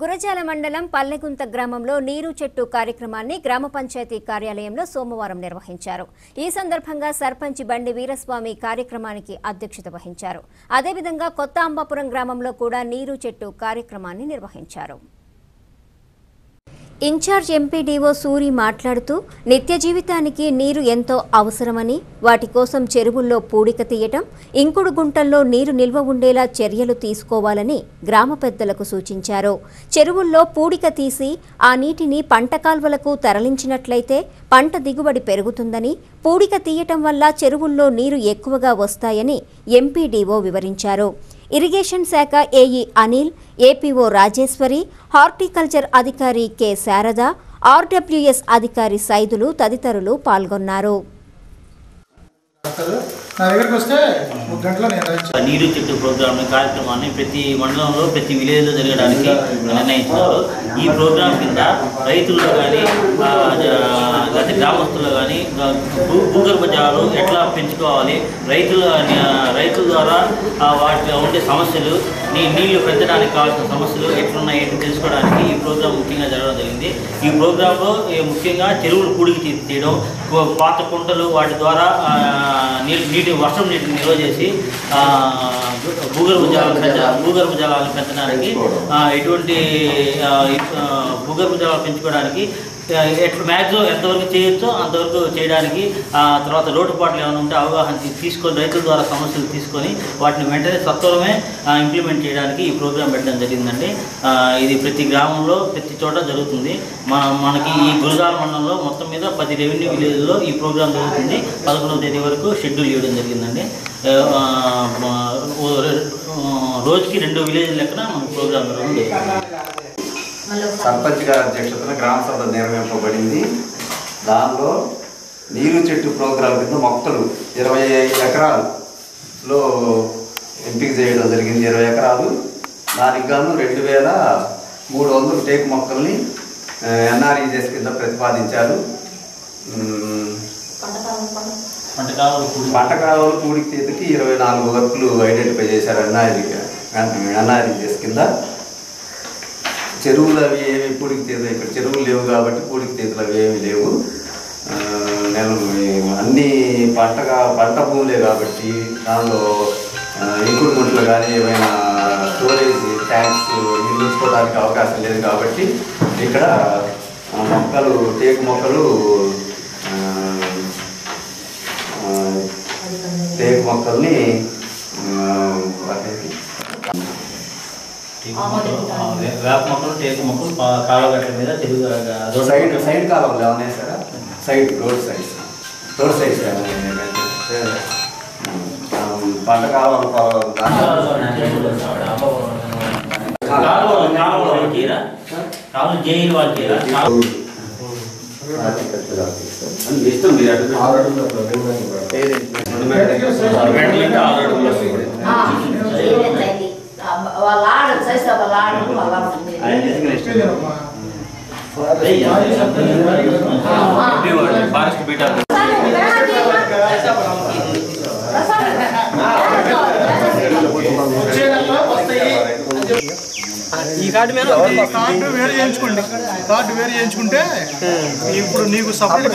గురజాల మండలం పల్లెగుంత గ్రామంలో నీరు చెట్టు కార్యక్రమాన్ని గ్రామ పంచాయతీ కార్యాలయంలో సోమవారం నిర్వహించారు. ఈ సందర్భంగా సర్పంచ్ బండి వీరస్వామి కార్యక్రమానికి అధ్యక్షత వహించారు. అదేవిధంగా కొత్త అంబాపురం గ్రామంలో కూడా నీరు చెట్టు కార్యక్రమాన్ని నిర్వహించారు. ఇన్ఛార్జ్ ఎంపీడీఓ సూరి మాట్లాడుతూ నిత్య జీవితానికి నీరు ఎంతో అవసరమని వాటి కోసం చెరువుల్లో పూడిక తీయటం ఇంకుడు గుంటల్లో నీరు నిల్వ ఉండేలా చర్యలు తీసుకోవాలని గ్రామ పెద్దలకు సూచించారు. చెరువుల్లో పూడిక తీసి ఆ నీటిని పంట కాల్వలకు తరలించినట్లయితే పంట దిగుబడి పెరుగుతుందని పూడిక తీయటం వల్ల చెరువుల్లో నీరు ఎక్కువగా వస్తాయని ఎంపీడీఓ వివరించారు. ఇరిగేషన్ శాఖ AE Anil APO Rajeshwari horticulture అధికారి కె శారద ఆర్డబ్ల్యూఎస్ అధికారి సైదులు తదితరులు పాల్గొన్నారు. నీరు చెట్టు ప్రోగ్రామ్ కార్యక్రమాన్ని ప్రతి మండలంలో ప్రతి విలేజ్లో జరగడానికి నిర్ణయించారు. ఈ ప్రోగ్రాం కింద రైతుల్లో కానీ భూగర్భ జలాలు ఎట్లా పెంచుకోవాలి? రైతుల రైతుల ద్వారా వాటిలో ఉండే సమస్యలు నీ నీళ్ళు పెంచడానికి కావాల్సిన సమస్యలు ఎట్లున్నాయి ఏంటి తెలుసుకోవడానికి ఈ ప్రోగ్రాం ముఖ్యంగా జరగడం జరిగింది. ఈ ప్రోగ్రాంలో ముఖ్యంగా చెరువులు కూడికి తీయడం పాత కుంటలు వాటి ద్వారా నీటి నీటి వర్షం నీటిని నిల్వ చేసి భూగర్భ జలాలు పెంచ భూగర్భ జలాలు పెంచడానికి ఎటువంటి భూగర్భ జలాలు పెంచుకోవడానికి ఎట్లా మ్యాక్సిమం ఎంతవరకు చేయొచ్చో అంతవరకు చేయడానికి తర్వాత లోటుపాట్లు ఏమైనా ఉంటే అవగాహన తీసుకొని రైతుల ద్వారా సమస్యలు తీసుకొని వాటిని వెంటనే సత్వరమే ఇంప్లిమెంట్ చేయడానికి ఈ ప్రోగ్రాం పెట్టడం జరిగిందండి. ఇది ప్రతి గ్రామంలో ప్రతి చోట జరుగుతుంది. మన మనకి ఈ గురజాల మండలంలో మొత్తం మీద పది రెవెన్యూ విలేజ్లో ఈ ప్రోగ్రాం జరుగుతుంది. పదకొండవ తేదీ వరకు షెడ్యూల్ ఇవ్వడం జరిగిందండి. రోజుకి రెండు విలేజ్ లెక్కన మనకు ప్రోగ్రాం జరుగుతుంది సర్పంచ్ గారి అధ్యక్షతన గ్రామ సభ నిర్వహింపబడింది. దానిలో నీరు చెట్టు ప్రోగ్రాం కింద మొక్కలు ఇరవై ఎకరాల్లో ఎంపిక చేయడం జరిగింది. ఇరవై ఎకరాలు. దానికి గాను రెండు వేల మూడు వందల టేకు మొక్కల్ని ఎన్ఆర్ఈజెస్ కింద ప్రతిపాదించారు. ఉమ్, వంటకాలు కూడి. పంట కాలువలు కూడికి తీతకి ఇరవై నాలుగు వర్కులు ఐడెంటిఫై చేశారు ఎన్ఆర్ఈ ఎన్ఆర్ఈజెస్ కింద. చెరువులు అవి ఏమి పూడికి తీరు ఇక్కడ చెరువులు లేవు కాబట్టి పూడికి తీతలు అవి ఏమి లేవు. నేను అన్ని పంటగా పంట భూములే కాబట్టి దానిలో ఇంకుడు గుంటలు కానీ ఏమైనా స్టోరేజ్ ట్యాంక్స్ నిర్మించుకోవడానికి అవకాశం లేదు కాబట్టి ఇక్కడ మొక్కలు టేకు మొక్కలు టేకు మొక్కల్ని ఆ, వాటిని టేకు మొక్కలు, ఆ, వే- వేప మొక్కలు టేకు మొక్కలు కాలువగట్ల మీద రోడ్డు సైడ్ సైడ్ కాలం ఏమన్నా sir? Side road side road side పంట కాలం కాలువలు, కాలువలు? కాలువలు జైలు వాళ్ళకిరా? కాలువలు ఇష్టం మీరు ఆరు అడుగులు. వాళ్ళ ఆడ చేస్తే ఆడ ఫారెస్ట్ ఈ కార్డు మీద కార్డు వేరు చేయించుకోండి. కార్డు వేరు చేయించుకుంటే ఇప్పుడు నీకు సపరేట్